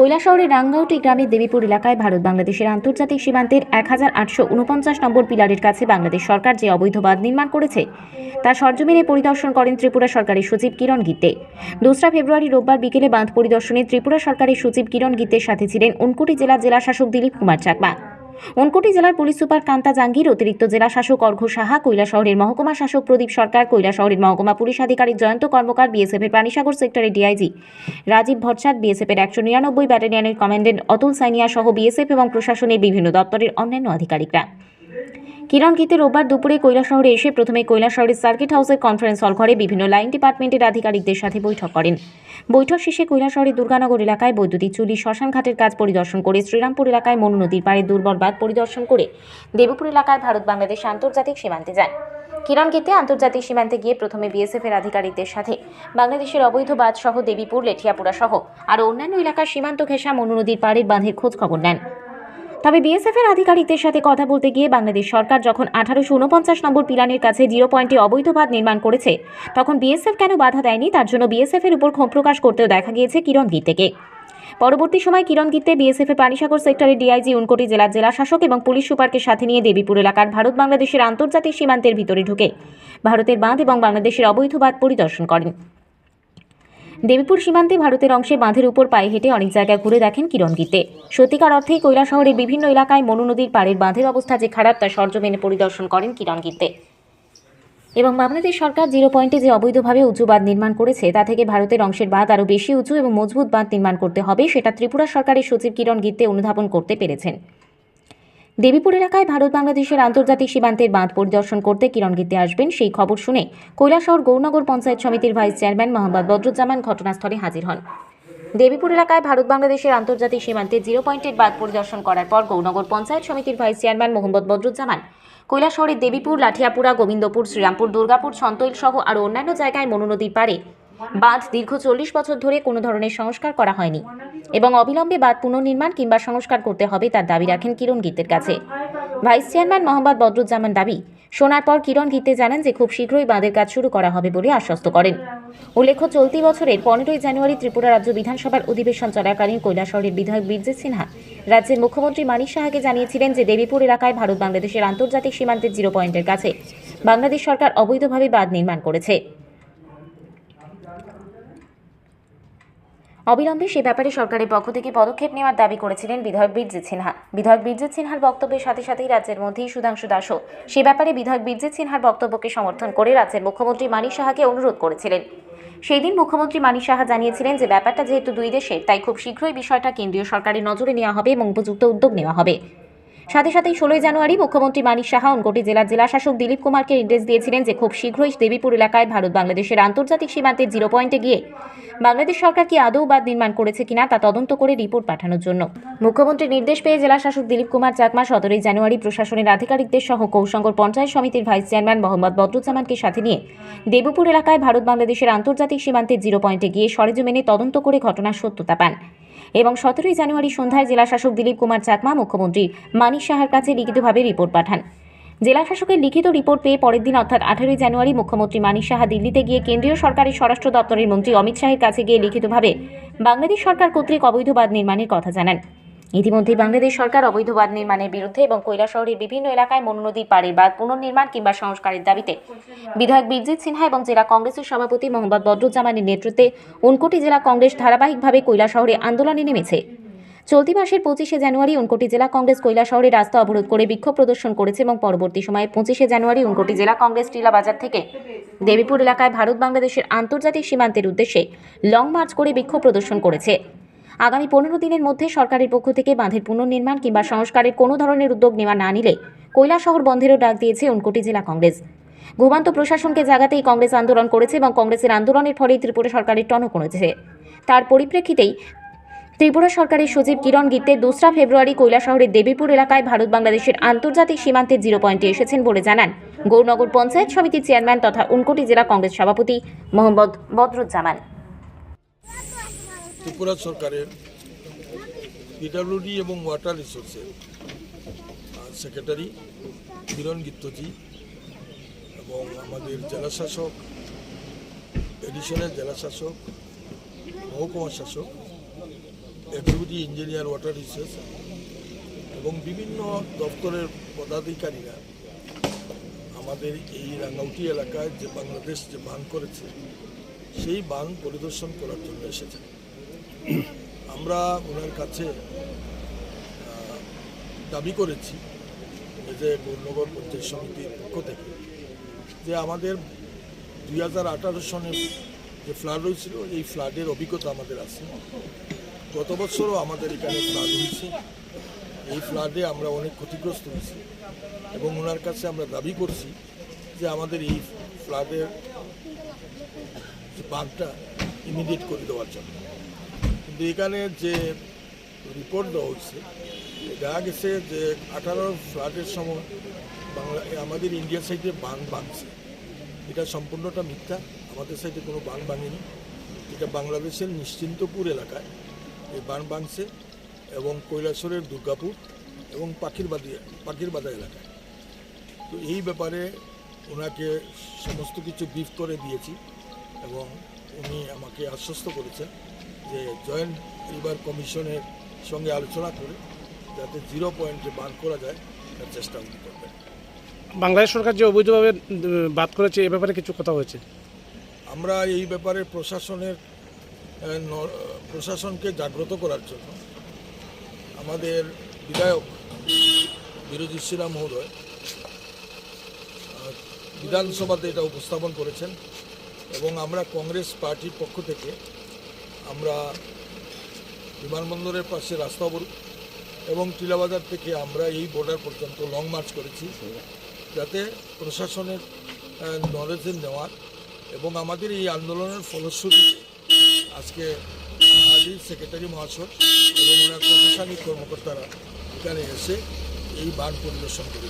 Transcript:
কৈলাসহরের রাঙ্গাউটি গ্রামের দেবীপুর এলাকায় ভারত বাংলাদেশের আন্তর্জাতিক সীমান্তের এক হাজার আটশো উনপঞ্চাশ নম্বর পিলারের কাছে বাংলাদেশ সরকার যে অবৈধ বাঁধ নির্মাণ করেছে তা সরজমিনে পরিদর্শন করেন ত্রিপুরা সরকারের সচিব কিরণ গীতে। দোসরা ফেব্রুয়ারি রোববার বিকেলে বাঁধ পরিদর্শনে ত্রিপুরা সরকারের সচিব কিরণ গীতের সাথে ছিলেন উনকুটি জেলা জেলা শাসক দিলীপ কুমার চাকমা। উনকোটি জেলার পুলিশ সুপার কান্তা জাঙ্গির অতিরিক্ত জেলা শাসক অর্ঘ্য সাহা কৈলাসহরের মহকুমা শাসক প্রদীপ সরকার কৈলাসহরের মহকুমা পুলিশ আধিকারিক জয়ন্ত কর্মকার বিএসএফের পানিসাগর সেক্টরের ডিআইজি রাজীব ভটসাদ বিএসএফের একশো নিরানব্বই ব্যাটালিয়নের কমান্ডেন্ট অতুল সাইনিয়া সহ বিএসএফ এবং প্রশাসনের বিভিন্ন দপ্তরের অন্যান্য আধিকারিকরা। কিরণ গীতে রোববার দুপুরে কৈলাসহরে এসে প্রথমে কৈলাসহরের সার্কিট হাউসের কনফারেন্স হল ঘরে বিভিন্ন লাইন ডিপার্টমেন্টের আধিকারিকদের সাথে বৈঠক করেন। বৈঠক শেষে কৈলাসহরের দুর্গানগর এলাকায় বৈদ্যুতিক চুলি, শ্মশান ঘাটের কাজ পরিদর্শন করে শ্রীরামপুর এলাকায় মনু নদীর পাড়ে দুর্বল বাঁধ পরিদর্শন করে দেবপুর এলাকায় ভারত বাংলাদেশ আন্তর্জাতিক সীমান্তে যান কিরণ গীতে আন্তর্জাতিক সীমান্তে গিয়ে প্রথমে বিএসএফ এর আধিকারিকদের সাথে বাংলাদেশের অবৈধ বাঁধ সহ দেবীপুর, লেঠিয়াপুরা সহ আর অন্যান্য এলাকার সীমান্ত ঘেঁষা মনু নদীর পাড়ের বাঁধের খোঁজ খবর নেন। তবে বিএসএফ এর আধিকারিকদের সাথে কথা বলতে গিয়ে বাংলাদেশ সরকার যখন আঠারোশো উনপঞ্চাশ নম্বর পিলানের কাছে জিরো পয়েন্টে অবৈধ বাঁধ নির্মাণ করেছে, তখন বিএসএফ কেন বাধা দেয়নি? তার জন্য বিএসএফ এর উপর ক্ষোভ প্রকাশ করতেও দেখা গিয়েছে কিরণ গীতেকে পরবর্তী সময় কিরণ গীতে বিএসএফ এর পানিসাগর সেক্টরের ডিআইজি উনকোটি জেলার জেলা শাসক এবং পুলিশ সুপারকে সাথে নিয়ে দেবীপুর এলাকার ভারত বাংলাদেশের আন্তর্জাতিক সীমান্তের ভিতরে ঢুকে ভারতের বাঁধ এবং বাংলাদেশের অবৈধ বাঁধ পরিদর্শন করেন। দেবীপুর সীমান্তে ভারতের অংশে বাঁধের উপর পায়ে হেঁটে অনেক জায়গায় ঘুরে দেখেন কিরণ গীতে সত্যিকার অর্থেই শহরের বিভিন্ন এলাকায় মনু নদীর পাড়ের বাঁধের অবস্থা যে খারাপ, তা সরজমিনে পরিদর্শন করেন কিরণ গীতে এবং বাংলাদেশ সরকার জিরো পয়েন্টে যে অবৈধভাবে উঁচু বাঁধ নির্মাণ করেছে, তা থেকে ভারতের অংশের বাঁধ আরও বেশি উঁচু এবং মজবুত বাঁধ নির্মাণ করতে হবে, সেটা ত্রিপুরা সরকারের সচিব কিরণ গীতে অনুধাবন করতে পেরেছেন। দেবীপুর এলাকায় ভারত বাংলাদেশের আন্তর্জাতিক সীমান্তের বাঁধ পরিদর্শন করতে কিরণ গীতে আসবেন, সেই খবর শুনে কৈলাসহর গৌরনগর পঞ্চায়েত সমিতির ভাইস চেয়ারম্যান মোহাম্মদ বদরুজ্জামান ঘটনাস্থলে হাজির হন। দেবীপুর এলাকায় ভারত বাংলাদেশের আন্তর্জাতিক সীমান্তে জিরো পয়েন্টের বাঁধ পরিদর্শন করার পর গৌরনগর পঞ্চায়েত সমিতির ভাইস চেয়ারম্যান মোহাম্মদ বদরুজ্জামান, কৈলাসহরের দেবীপুর, লাঠিয়াপুরা, গোবিন্দপুর, শ্রীরামপুর, দুর্গাপুর সন্তৈল সহ আরও অন্যান্য জায়গায় মনু নদীর পাড়ে বাঁধ দীর্ঘ চল্লিশ বছর ধরে কোনো ধরনের সংস্কার করা হয়নি। এবং অবিলম্বে বাঁধ পুনর্নির্মাণ কিংবা সংস্কার করতে হবে তার দাবি রাখেন কিরণ গীতের কাছে। ভাইস চেয়ারম্যান মোহাম্মদ বদরুজ্জামান দাবি, শোনার পর কিরণ গীতে জানান যে খুব শীঘ্রই বাঁধের কাজ শুরু করা হবে বলে আশ্বস্ত করেন। উল্লেখ্য, চলতি বছরের পনেরোই জানুয়ারি ত্রিপুরা রাজ্য বিধানসভার অধিবেশন চলাকালীন কৈলাসহরের বিধায়ক বীরজিৎ সিনহা, রাজ্যের মুখ্যমন্ত্রী মানিক সাহাকে জানিয়েছিলেন যে দেবীপুর এলাকায় ভারত বাংলাদেশের আন্তর্জাতিক সীমান্তের জিরো পয়েন্টের কাছে বাংলাদেশ সরকার অবৈধভাবে বাঁধ নির্মাণ করেছে। অবিলম্বে সে ব্যাপারে সরকারের পক্ষ থেকে পদক্ষেপ নেওয়ার দাবি করেছিলেন বিধায়ক বীরজিৎ সিনহা। বিধায়ক বীরজিৎ সিনহার বক্তব্যের সাথে সাথেই রাজ্যের মধ্যেই সুধাংশু দাসও সে ব্যাপারে বিধায়ক বীরজিৎ সিনহার বক্তব্যকে সমর্থন করে রাজ্যের মুখ্যমন্ত্রী মানিক সাহাকে অনুরোধ করেছিলেন। সেই দিন মুখ্যমন্ত্রী মানিক সাহা জানিয়েছিলেন যে, ব্যাপারটা যেহেতু দুই দেশের, তাই খুব শীঘ্রই বিষয়টা কেন্দ্রীয় সরকারের নজরে নেওয়া হবে এবং উপযুক্ত উদ্যোগ নেওয়া হবে। সাথে সাথেই ষোলোই জানুয়ারি মুখ্যমন্ত্রী মানিক সাহা উনকোটি জেলার জেলা শাসক দিলীপ কুমারকে নির্দেশ দিয়েছিলেন যে খুব শীঘ্রই দেবীপুর এলাকায় ভারত বাংলাদেশের আন্তর্জাতিক সীমান্তের জিরো পয়েন্টে গিয়ে বাংলাদেশ সরকার কি আদৌ বাদ নির্মাণ করেছে কিনা তা তদন্ত করে রিপোর্ট পাঠানোর জন্য। মুখ্যমন্ত্রীর নির্দেশ পেয়ে জেলাশাসক দিলীপ কুমার চাকমা সতেরোই জানুয়ারি প্রশাসনের আধিকারিকদের সহ কৌশঙ্কর পঞ্চায়েত সমিতির ভাইস চেয়ারম্যান মোহাম্মদ বদরুজ্জামানকে সাথে নিয়ে দেবপুর এলাকায় ভারত বাংলাদেশের আন্তর্জাতিক সীমান্তের জিরো পয়েন্টে গিয়ে সরেজমিনে তদন্ত করে ঘটনার সত্যতা পান। এবং সতেরোই জানুয়ারি সন্ধ্যায় জেলাশাসক দিলীপ কুমার চাকমা মুখ্যমন্ত্রী মানিক সাহার কাছে লিখিতভাবে রিপোর্ট পাঠান। জেলাশাসকের লিখিত রিপোর্ট পেয়ে পরের দিন অর্থাৎ আঠারোই জানুয়ারি মুখ্যমন্ত্রী মানিক সাহা দিল্লিতে গিয়ে কেন্দ্রীয় সরকারের স্বরাষ্ট্র দপ্তরের মন্ত্রী অমিত শাহের কাছে গিয়ে লিখিতভাবে বাংলাদেশ সরকার কর্তৃক অবৈধ বাঁধ নির্মাণের কথা জানান। ইতিমধ্যেই বাংলাদেশ সরকার অবৈধ বাঁধ নির্মাণের বিরুদ্ধে এবং কৈলাসহরের বিভিন্ন এলাকায় মনু নদীর পাড়ের বাঁধ পুনর্নির্মাণ কিংবা সংস্কারের দাবিতে বিধায়ক বীরজিৎ সিনহা এবং জেলা কংগ্রেসের সভাপতি মোহাম্মদ বদরুজ্জামানের নেতৃত্বে উনকোটি জেলা কংগ্রেস ধারাবাহিকভাবে কৈলাসহরে আন্দোলনে নেমেছে। চলতি মাসের পঁচিশে জানুয়ারি উনকোটি জেলা কংগ্রেস কৈলাসহরে রাস্তা অবরোধ করে বিক্ষোভ প্রদর্শন করেছে এবং পরবর্তী সময়ে পঁচিশে জানুয়ারি উনকোটি জেলা কংগ্রেস টিলা বাজার থেকে দেবীপুর এলাকায় ভারত বাংলাদেশের আন্তর্জাতিক সীমান্তের উদ্দেশ্যে লং মার্চ করে বিক্ষোভ প্রদর্শন করেছে। আগামী পনেরো দিনের মধ্যে সরকারের পক্ষ থেকে বাঁধের পুনর্নির্মাণ কিংবা সংস্কারের কোনো ধরনের উদ্যোগ নেওয়া না নিলে কৈলা শহর বন্ধেরও ডাক দিয়েছে উনকোটি জেলা কংগ্রেস। ঘুমান্ত প্রশাসনকে জাগাতেই কংগ্রেস আন্দোলন করেছে এবং কংগ্রেসের আন্দোলনের ফলেই ত্রিপুরা সরকারের টনক করেছে তার পরিপ্রেক্ষিতেই ত্রিপুরা সরকারের সচিব কিরণ গীতে দোসরা ফেব্রুয়ারি কৈলাসহরের দেবীপুর এলাকায় ভারত বাংলাদেশের আন্তর্জাতিক সীমান্তে জিরো পয়েন্টে এসেছেন বলে জানান। গৌরনগর পঞ্চায়েত সমিতির চেয়ারম্যান তথা উনকোটি জেলা কংগ্রেস সভাপতি মোহাম্মদ বদরুজ্জামান। ত্রিপুরা সরকারের পিডাব্লিউডি এবং ওয়াটার রিসোর্সের সেক্রেটারি কিরণ গিত্তজি এবং আমাদের জেলা শাসক এডিশনাল জেলা শাসক মহকুমা শাসক এক্সিকিউটিভ ইঞ্জিনিয়ার ওয়াটার রিসোর্স এবং বিভিন্ন দপ্তরের পদাধিকারীরা আমাদের এই রাঙ্গাউটি এলাকায় যে বাংলাদেশ যে বান করেছে, সেই বান পরিদর্শন করার জন্য এসেছেন। আমরা ওনার কাছে দাবি করেছি যে গৌরনগর পঞ্চায়েত সমিতির পক্ষ থেকে যে আমাদের দুই হাজার আঠারো সনের যে ফ্লাড হয়েছিল, এই ফ্লাডের অভিজ্ঞতা আমাদের আছে। গত বছরও আমাদের এখানে ফ্লাড হয়েছে। এই ফ্লাডে আমরা অনেক ক্ষতিগ্রস্ত হয়েছি এবং ওনার কাছে আমরা দাবি করছি যে আমাদের এই ফ্লাডের যে বাঁধটা ইমিডিয়েট করে দেওয়ার জন্য। এখানে যে রিপোর্ট দেওয়া হচ্ছে দেখা গেছে যে আঠারো ফ্লাডের সময় বাংলা আমাদের ইন্ডিয়া সাইডে বান বাঁধছে এটা সম্পূর্ণটা মিথ্যা। আমাদের সাইডে কোনো বান ভাঙেনি। এটা বাংলাদেশের নিশ্চিন্তপুর এলাকায় এই বান ভাঙছে এবং কৈলাসরের দুর্গাপুর এবং পাখিরবাদি পাখিরবাদা এলাকায়। তো এই ব্যাপারে ওনাকে সমস্ত কিছু ব্রিফ করে দিয়েছি এবং উনি আমাকে আশ্বস্ত করেছেন। যে জয়েন্ট রিভার কমিশনের সঙ্গে আলোচনা করে যাতে জিরো পয়েন্টে বান করা যায় তার চেষ্টা উনি করবেন। বাংলাদেশ সরকার যে অবৈধভাবে বাদ করেছে এ ব্যাপারে কিছু কথা হয়েছে? আমরা এই ব্যাপারে প্রশাসনের প্রশাসনকে জাগ্রত করার জন্য আমাদের বিধায়ক বিরোধী শ্রীরা মহোদয় বিধানসভাতে এটা উপস্থাপন করেছেন এবং আমরা কংগ্রেস পার্টির পক্ষ থেকে আমরা বিমানবন্দরের পাশে রাস্তা অবরোধ এবং টিলাবাজার থেকে আমরা এই বর্ডার পর্যন্ত লং মার্চ করেছি যাতে প্রশাসনের নলেজে নেওয়ার এবং আমাদের এই আন্দোলনের ফলশ্রুতিতে আজকে সেক্রেটারি মহাশয় এবং ওনার প্রশাসনিক কর্মকর্তারা এখানে এসে এই বান পরিদর্শন করে